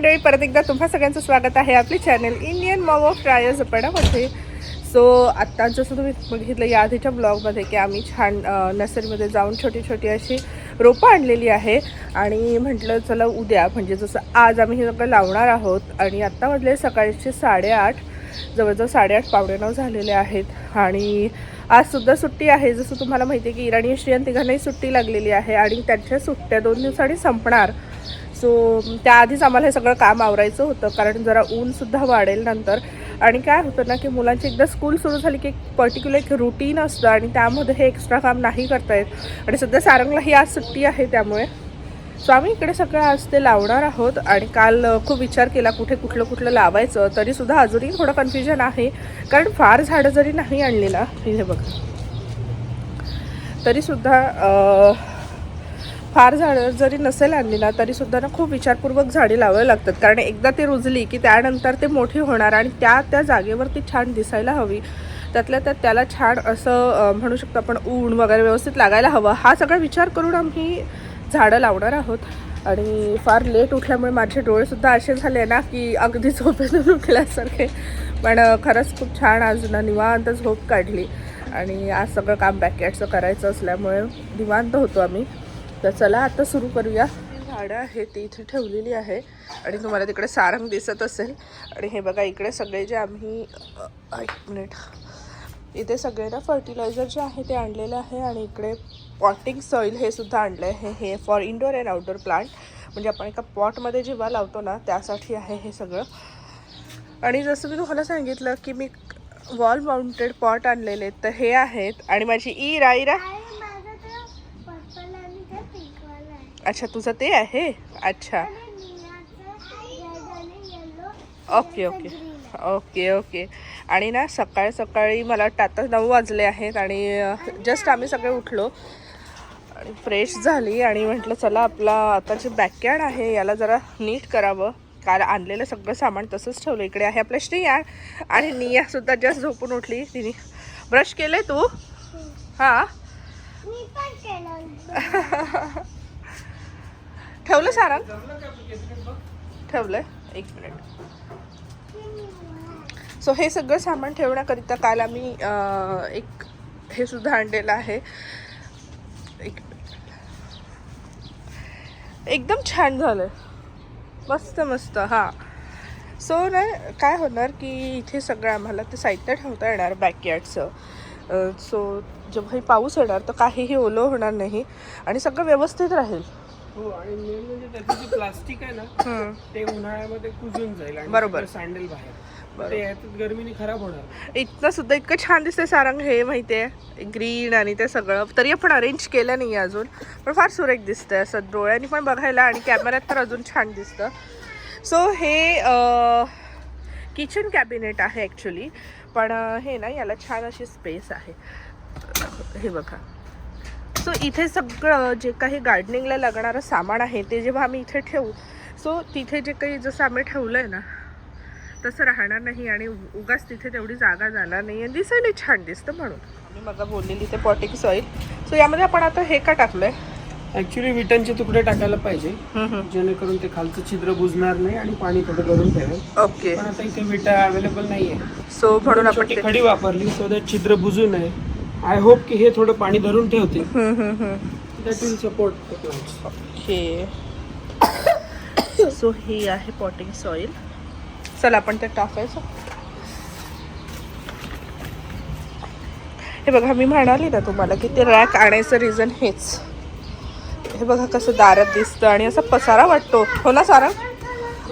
मंडळी परत एकदा तुम्हा सगळ्यांचं स्वागत आहे आपली channel Indian mom of trials पडामध्ये so आत्ता जसं तुम्ही बघितलं या आधीच्या ब्लॉगमध्ये की आम्ही छान नर्सरीमध्ये जाऊन छोटी छोटी अशी रोपं आणलेली आहे. आणि म्हटलं चला उद्या म्हणजे जसं आज आम्ही हे सगळं लावणार आहोत आणि आत्ता वाजले सकाळचे साडेआठ जवळजवळ साडेआठ पावणे नऊ झालेले आहेत. आणि आजसुद्धा सुट्टी आहे. जसं तुम्हाला माहिती आहे की इराणी श्रियन तिघांनाही सुट्टी लागलेली आहे आणि त्यांच्या सुट्ट्या दोन दिवसांनी संपणार. सो त्याआधीच आम्हाला हे सगळं काम आवरायचं होतं कारण जरा ऊनसुद्धा वाढेल नंतर. आणि काय होतं ना की मुलांची एकदा स्कूल सुरू झाली की एक पर्टिक्युलर एक रुटीन असतं आणि त्यामध्ये हे एक्स्ट्रा काम नाही करता येत. आणि सध्या सारंगलाही आज सुट्टी आहे त्यामुळे. सो आम्ही इकडे सगळं आज ते लावणार आहोत आणि काल खूप विचार केला कुठे कुठलं कुठलं लावायचं तरीसुद्धा अजूनही थोडं कन्फ्युजन आहे. कारण फार झाडं जरी नाही आणली ना हे बघा. तरीसुद्धा फार झाडं जरी नसेल आणली ना तरीसुद्धा ना खूप विचारपूर्वक झाडे लावावी लागतात. कारण एकदा ते रुजली की त्यानंतर ते मोठी होणार आणि त्या त्या जागेवर ती छान दिसायला हवी. त्यातल्या त्यात त्याला छान असं म्हणू शकतो आपण ऊन वगैरे व्यवस्थित लागायला हवं. हा सगळा विचार करून आम्ही झाडं लावणार आहोत. आणि फार लेट उठल्यामुळे माझे डोळेसुद्धा असे झाले ना की अगदी झोपेतून उठल्यासारखे. पण खरंच खूप छान आज ना निवांत झोप काढली. आणि आज सगळं काम बॅकयार्डचं करायचं असल्यामुळे निवांत होतो आम्ही. तर चला आता सुरू करूया. झाडं आहे ती इथे ठेवलेली आहे. आणि तुम्हाला तिकडे सारंग दिसत असेल. आणि हे बघा इकडे सगळे जे आम्ही एक मिनिट. इथे सगळे ना फर्टिलायझर जे आहे ते आणलेलं आहे आणि इकडे पॉटिंग सॉईल हे सुद्धा आणलं आहे हे for indoor and outdoor plant म्हणजे आपण एका पॉटमध्ये जेव्हा लावतो ना त्यासाठी आहे हे सगळं. आणि जसं मी तुम्हाला सांगितलं की मी वॉल माउंटेड पॉट आणलेले आहेत, तर हे आहेत. आणि माझी इरा इरा माझं तर पर्पल आणि ते पिंक वाला आहे अच्छा तुझं ते आहे? अच्छा. Okay okay. Okay okay. आणि ना सकाळ सकाळी मला वाटतं आता नऊ वाजले आहेत आणि जस्ट आम्ही सगळे उठलो. आणि फ्रेश झाली आणि म्हटलं चला आपला आता जे बॅकयार्ड आहे याला जरा नीट करावं. काल आणलेलं सगळं सामान तसंच ठेवलं. इकडे आहे आपलं श्रेया आणि नियासुद्धा जस्ट झोपून उठली. तिने ब्रश केले तू? हां. केलं. ठेवलं सारण ठेवलंय? एक मिनिट. सो हे सगळं सामान ठेवण्याकरिता काल आम्ही एक हे सुद्धा आणलेलं आहे. एक एकदम छान झालं मस्त मस्त. हां. सो ना काय होणार की इथे सगळं आम्हाला ते साहित्य ठेवता येणार बॅकयार्डचं सो जेव्हा हे पाऊस येणार तर काहीही ओलं होणार नाही. आणि सगळं व्यवस्थित राहील. हो आणि मेन म्हणजे त्याचं जे प्लास्टिक आहे ना. ते उन्हाळ्यामध्ये कुजून जाईल आणि बरोबर. सँडल बाहेर. ते याच्यात गरमीने खराब होणार. इथनं सुद्धा इतकं छान दिसतंय सारंग हे माहिती आहे ग्रीन आणि ते सगळं. तरी आपण अरेंज केलं नाही अजून पण फार सुरेख दिसतंय असं डोळ्यांनी पण बघायला आणि कॅमेऱ्यात तर अजून छान दिसतं. सो हे किचन कॅबिनेट आहे ॲक्च्युली पण अं, हे ना याला छान अशी स्पेस आहे. हे बघा. सो इथे सगळं जे काही गार्डनिंगला लागणारं सामान आहे ते जेव्हा आम्ही इथे ठेवू सो तिथे जे काही जसं आम्ही ठेवलं आहे ना तसं राहणार नाही आणि उगाच तिथे तेवढी जागा जाणार नाही. आणि दिसायला छान दिसतं म्हणून. आम्ही मग बोललेली ते पॉटिंग सॉईल सो यामध्ये आपण आता हे का टाकलंय? ऍक्च्युली विटांचे तुकडे टाकायला पाहिजे. जेणेकरून ते खालचं छिद्र बुजणार नाही आणि पाणी थोडं गरम ठेवेल. ओके पण आता इथे विटा अवेलेबल नाहीये. सो म्हणून आपण खडी वापरली सो दॅट छिद्र बुजू नये. आय होप की हे थोडं पाणी धरून ठेवते. That will support okay. So ही आहे पॉटिंग सॉईल चला आपण ते टाकायचं. हे बघा मी म्हणाली ना तुम्हाला की ते रॅक आणायचं रिझन हेच. हे बघा कसं दारात दिसतं आणि असा पसारा वाटतो. हो ना सारा?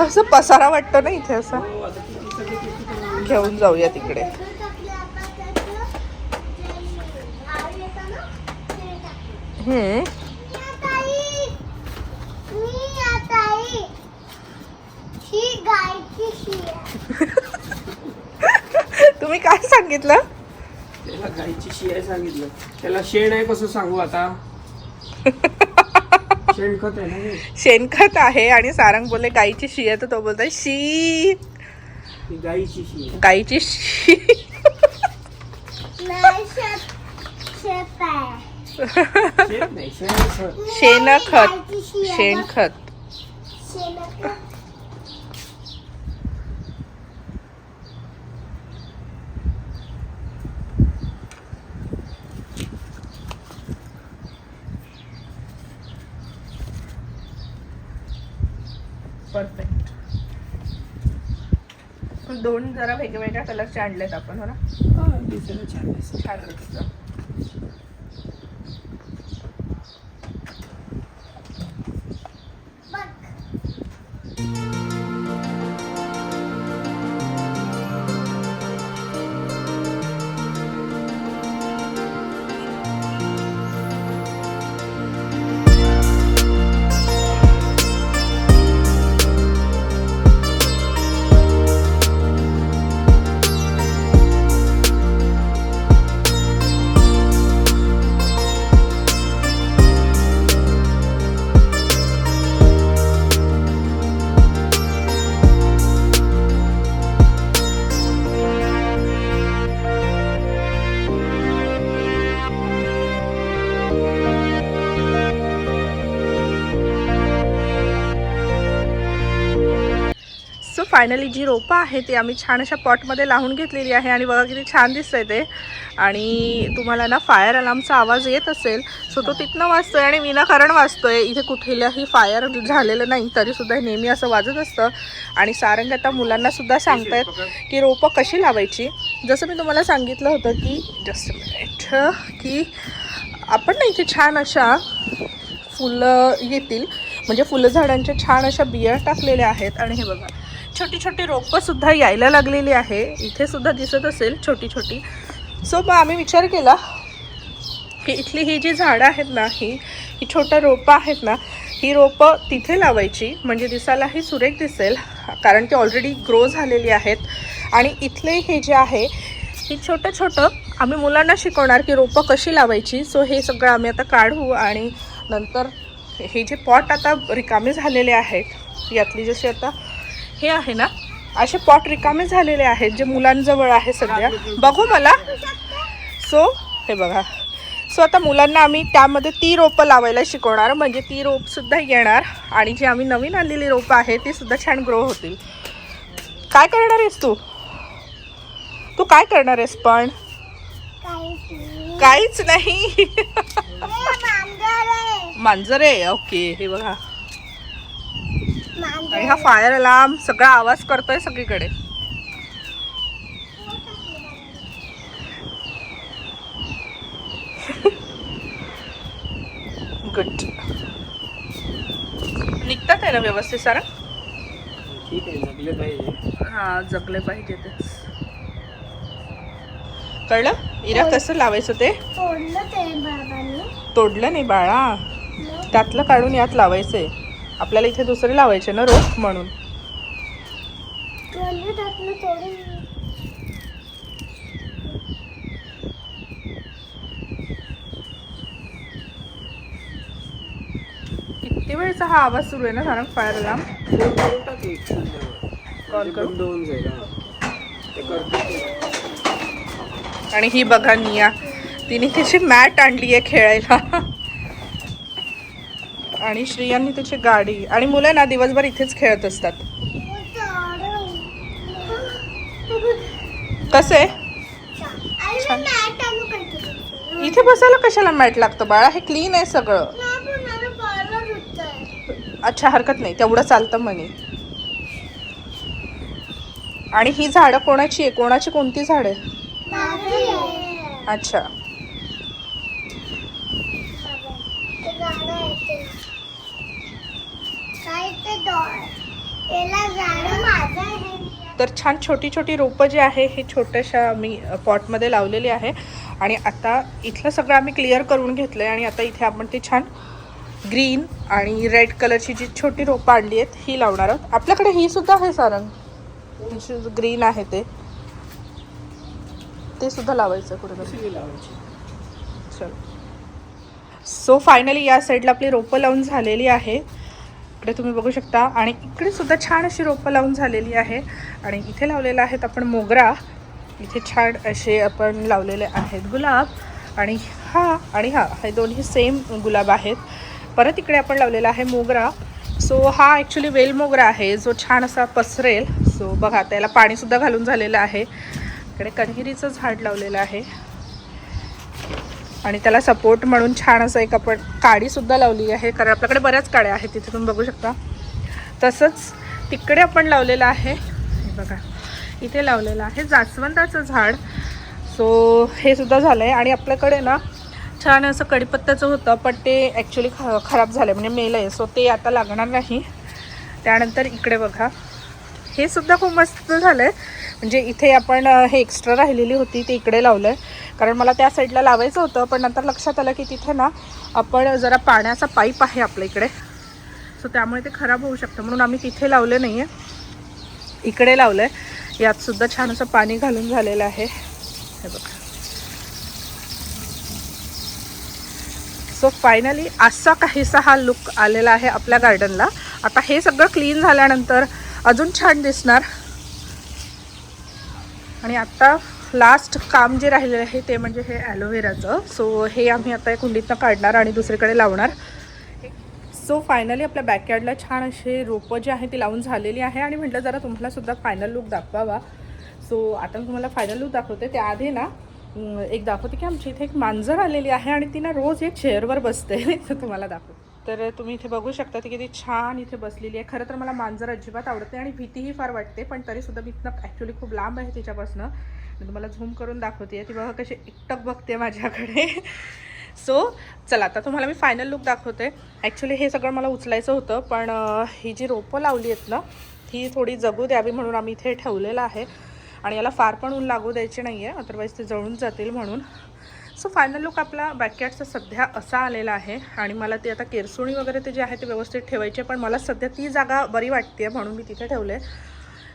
असं पसारा वाटतो ना इथे असा. घेऊन जाऊया तिकडे. ही. गायची शी आहे. तुम्ही काय सांगितलं? त्याला गायची शी आहे सांगितलं. त्याला शेण आहे कसं सांगू आता? शेणखत आहे ना हे. शेणखत आहे आणि सारंग बोलले गाईची शी आहे. तर तो बोलतोय शी. ही गायीची आहे. गाईची शी. शेत आहे. शेणखत. शेणखत. परफेक्ट दोन जरा वेगवेगळ्या कलरचे आणलेत आपण हो ना? दिसायला छान छान फायनली जी रोपं आहे ती आम्ही छान अशा पॉटमध्ये लावून घेतलेली आहे आणि बघा किती छान दिसतंय ते. आणि तुम्हाला ना फायर अलार्मचा आवाज येत असेल सो तो तिथनं वाजतोय आणि विनाकारण वाजतोय. इथे कुठल्याही फायर झालेलं नाही तरीसुद्धा नेहमी असं वाजत असतं. आणि सारंग आता मुलांनासुद्धा सांगतायत की रोपं कशी लावायची. जसं मी तुम्हाला सांगितलं होतं की जस्ट मिनिट की आपण ना इथे छान अशा फुलं येतील. म्हणजे फुलं झाडांच्या छान अशा बिया टाकलेल्या आहेत. आणि हे बघा छोटी छोटी रोपं सुद्धा यायला लागलेली आहे. इथे सुद्धा दिसत असेल छोटी छोटी सो मग आम्ही विचार केला की इथली ही जी झाडं आहेत ना ही ही छोटं रोपं आहेत ना ही रोपं तिथे लावायची. म्हणजे दिसायलाही सुरेख दिसेल कारण ती ऑलरेडी ग्रो झालेली आहेत. आणि इथले हे जे आहे ही छोटं छोटं आम्ही मुलांना शिकवणार की रोपं कशी लावायची. सो हे सगळं आम्ही आता काढू आणि नंतर हे जे पॉट आता रिकामे झालेले आहेत यातली जशी आता हे आहे ना असे पॉट रिकामे झालेले आहेत जे मुलांजवळ आहे सध्या. बघू मला. सो हे बघा. सो आता मुलांना आम्ही त्यामध्ये ती रोपं लावायला शिकवणार. म्हणजे ती रोपसुद्धा येणार. आणि जी आम्ही नवीन आणलेली रोपं आहे ती सुद्धा छान ग्रो होतील. काय करणार आहेस तू? तू काय करणार आहेस पण? काही काहीच नाही. मांजर ओके हे बघा. आणि हा फायर अलार्म सगळा आवाज करतोय सगळीकडे. गुड निघतात आहे ना व्यवस्थित सारा? ठीक आहे जगले पाहिजे. हा जगले पाहिजे ते. कळलं? इरा कसं लावायचं ते? तोडलं ते बाबांनी. तोडलं नाही बाळा. त्यातलं काढून यात लावायचंय. आपल्याला इथे दुसरे लावायचे ना रोप म्हणून किती वेळचा हा आवाज सुरू आहे ना सारंग फायर अलार्म करून. कॉल करू? बंद होऊन जाईल. ते करतो ते. आणि ही बघा निया तिने तिची मॅट आणली आहे खेळायला आणि श्रियांनी त्याची गाडी आणि मुलं ना दिवसभर इथेच खेळत असतात. कसं? इथे बसायला कशाला मॅट लागतं बाळा? हे क्लीन आहे सगळं. अच्छा हरकत नाही. तेवढं चालतं म्हणे. आणि ही झाडं कोणाची आहे? कोणाची कोणती झाड आहे. अच्छा ते गाणं आहे ते. काय ते डॉ- याला गाणं माझं आहे. तर छान छोटी छोटी रोपं जी आहे हे छोट्याशा आम्ही पॉटमध्ये लावलेली आहे. आणि आता इथलं सगळं आम्ही क्लिअर करून घेतलं आहे आणि आता इथे आपण ते छान ग्रीन आणि रेड कलरची जी छोटी रोपं आणली आहेत ही लावणार आहोत. आपल्याकडे ही सुद्धा आहे सारंग. ग्रीन आहे ते. ते सुद्धा लावायचं कुठे कशी लावायची? चल. सो फायनली या साईडला आपली रोपं लावून झालेली आहे. इकडे तुम्ही बघू शकता. आणि इकडे सुद्धा छान अशी रोपं लावून झालेली आहे. आणि इथे लावलेलं आहेत आपण मोगरा. इथे छान असे आपण लावलेले आहेत गुलाब. आणि हा आणि हा हे दोन्ही सेम गुलाब आहेत. परत इकडे आपण लावलेला आहे मोगरा. सो हा ॲक्च्युली वेल मोगरा आहे. जो छान असा पसरेल. सो बघा त्याला पाणीसुद्धा घालून झालेलं आहे. इकडे कण्हेरीचं झाड लावलेलं आहे. आणि त्याला सपोर्ट म्हणून छान असं एक आपण काडीसुद्धा लावली आहे. कारण आपल्याकडे बऱ्याच काड्या आहेत तिथे तुम्ही बघू शकता. तसंच तिकडे आपण लावलेलं आहे. हे बघा. इथे लावलेलं आहे जास्वंदाचं झाड. सो हे सुद्धा झालं आहे आणि आपल्याकडे ना छान असं कढीपत्त्याचं होतं पण ते ॲक्च्युली ख खराब झालं म्हणजे मेलं आहे सो ते आता लागणार नाही. त्यानंतर इकडे बघा. हे सुद्धा खूप मस्त झालं आहे म्हणजे इथे आपण हे एक्स्ट्रा राहिलेली होती ते इकडे लावलं आहे कारण मला त्या साईडला लावायचं होतं पण नंतर लक्षात आलं की तिथे ना आपण जरा पाण्याचा पाईप आहे आपल्या इकडे. सो त्यामुळे ते खराब होऊ शकतं. म्हणून आम्ही तिथे लावले नाही आहे इकडे लावलं आहे यात सुद्धा छान असं पाणी घालून झालेलं आहे. हे बघा. सो फायनली असा काहीसा हा लुक आलेला आहे आपल्या गार्डनला आता हे सगळं क्लीन झाल्यानंतर अजून छान दिसणार. आणि आता लास्ट काम जे राहिलेलं आहे ते म्हणजे हे ॲलोवेराचं सो हे आम्ही आता कुंडीतनं काढणार आणि दुसरीकडे लावणार. सो फायनली आपल्या बॅकयार्डला छान असे रोपं जे आहे ती लावून झालेली आहे. आणि म्हटलं जरा तुम्हाला सुद्धा फायनल लुक दाखवावा. सो आता मी तुम्हाला फायनल लुक दाखवते. त्याआधी ना एक दाखवते की आमची इथे एक मांजर आलेली आहे आणि ती ना रोज एक चेअरवर बसते. तर तुम्हाला दाखवते. तर तुम्ही इथे बघू शकता ती किती छान इथे बसलेली आहे. खरं तर मला मांजर अजिबात आवडते आणि भीतीही फार वाटते पण तरीसुद्धा मी इथनं ॲक्च्युली खूप लांब आहे तिच्यापासनं. मी तुम्हाला झूम करून दाखवते ती बघा कशी एकटक बघते माझ्याकडे. सो चला आता तुम्हाला मी फायनल लुक दाखवते. ॲक्च्युली हे सगळं मला उचलायचं होतं पण ही जी रोपं लावली आहेत ना ती थोडी जगू द्यावी म्हणून आम्ही इथे ठेवलेलं आहे. आणि याला फार पण ऊन लागू द्यायचे नाही आहे अदरवाईज ते जळून जातील म्हणून. सो फायनल लुक आपला बॅकयार्डचा सध्या असा आलेला आहे. आणि मला ते आता केरसुणी वगैरे ते जे आहे ते व्यवस्थित ठेवायचे पण मला सध्या ती जागा बरी वाटते म्हणून मी तिथे ठेवले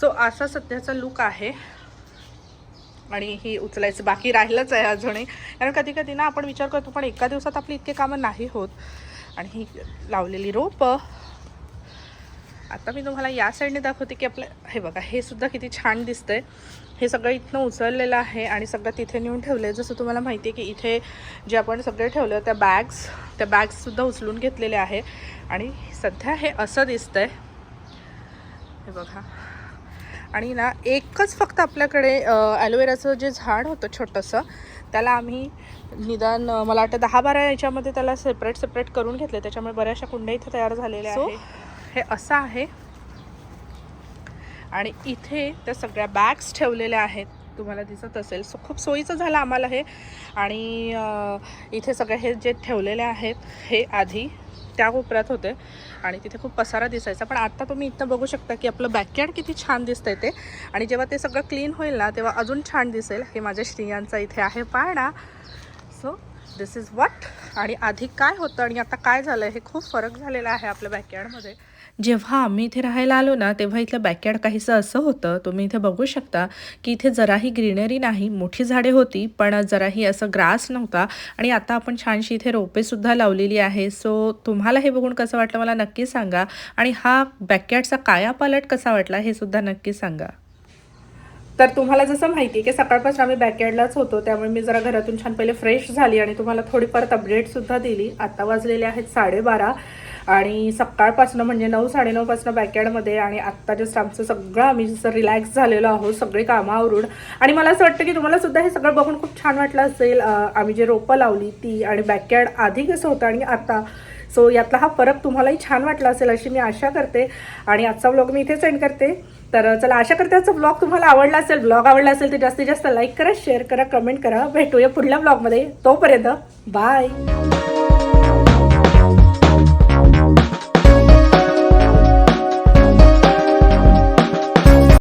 सो असा सध्याचा लुक आहे. आणि ही उचलायचं बाकी राहिलंच आहे अजूनही. कारण कधी कधी ना आपण विचार करतो पण एका दिवसात आपली इतके कामं नाही होत. आणि ही लावलेली रोपं. आता मी तुम्हाला या साईडने दाखवते की आपलं हे बघा हे सुद्धा किती छान दिसतंय. हे सगळं इथनं उचललेलं आहे आणि सगळं तिथे नेऊन ठेवलं आहे जसं तुम्हाला माहिती आहे की इथे जे आपण सगळे ठेवलं त्या बॅग्स त्या बॅग्ससुद्धा उचलून घेतलेले आहे. आणि सध्या हे असं दिसतंय. हे बघा. आणि ना एकच फक्त आपल्याकडे ॲलोवेराचं जे झाड होतं छोटंसं त्याला आम्ही निदान मला वाटतं दहा बारा याच्यामध्ये त्याला सेपरेट सेपरेट करून घेतले. त्याच्यामुळे बऱ्याचशा कुंड्या इथे तयार झालेल्या आहे हे असं आहे. आणि इथे त्या सगळ्या बॅग्स ठेवलेल्या आहेत. तुम्हाला दिसत असेल. सो खूप सोयीचं झालं आम्हाला हे. आणि इथे सगळे हे जे ठेवलेले आहेत हे आधी त्या कोपऱ्यात होते. आणि तिथे खूप पसारा दिसायचा. पण आता तुम्ही इथं बघू शकता की आपलं बॅकयार्ड किती छान दिसतंय ते. आणि जेव्हा ते सगळं क्लीन होईल ना तेव्हा अजून छान दिसेल. हे माझ्या श्रियांचा इथे आहे पाळणा. सो दिस इज वॉट आणि आधी काय होतं आणि आता काय झालं हे खूप फरक झालेला आहे आपल्या बॅकयार्डमध्ये जेव्हा आम्ही इथे राहायला आलो ना तेव्हा इथलं बॅकयार्ड काहीसं असं होतं तुम्ही इथे बघू शकता की इथे जराही ग्रीनरी नाही मोठी झाडे होती पण जराही असं ग्रास नव्हता. आणि आता आपण छानशी इथे रोपेसुद्धा लावलेली आहे. सो तुम्हाला हे बघून कसं वाटलं मला नक्की सांगा. आणि हा बॅकयार्डचा कायापालट कसा वाटला हे सुद्धा नक्की सांगा. तर तुम्हाला जसं माहिती आहे की सकाळपासून आम्ही बॅकयार्डलाच होतो त्यामुळे मी जरा घरातून छान पहिले फ्रेश झाली आणि तुम्हाला थोडी परत अपडेटसुद्धा दिली. आता वाजलेले आहेत साडेबारा. आणि सकाळपासून म्हणजे नऊ साडेनऊपासनं बॅकयार्डमध्ये आणि आत्ता जस्ट आमचं सगळं आम्ही जसं रिलॅक्स झालेलो आहोत सगळे कामावरून आणि मला असं वाटतं की तुम्हाला सुद्धा हे सगळं बघून खूप छान वाटलं असेल. आम्ही जे रोपं लावली ती आणि बॅकयार्ड आधी कसं होतं आणि आता. सो यातला हा फरक तुम्हालाही छान वाटला असेल अशी मी आशा करते. आणि आजचा ब्लॉग मी इथेच एंड करते. तर चला आशा करते आजचा ब्लॉग तुम्हाला आवडला असेल. ब्लॉग आवडला असेल तर जास्तीत जास्त लाईक करा शेअर करा कमेंट करा. भेटूया पुढल्या ब्लॉगमध्ये तोपर्यंत बाय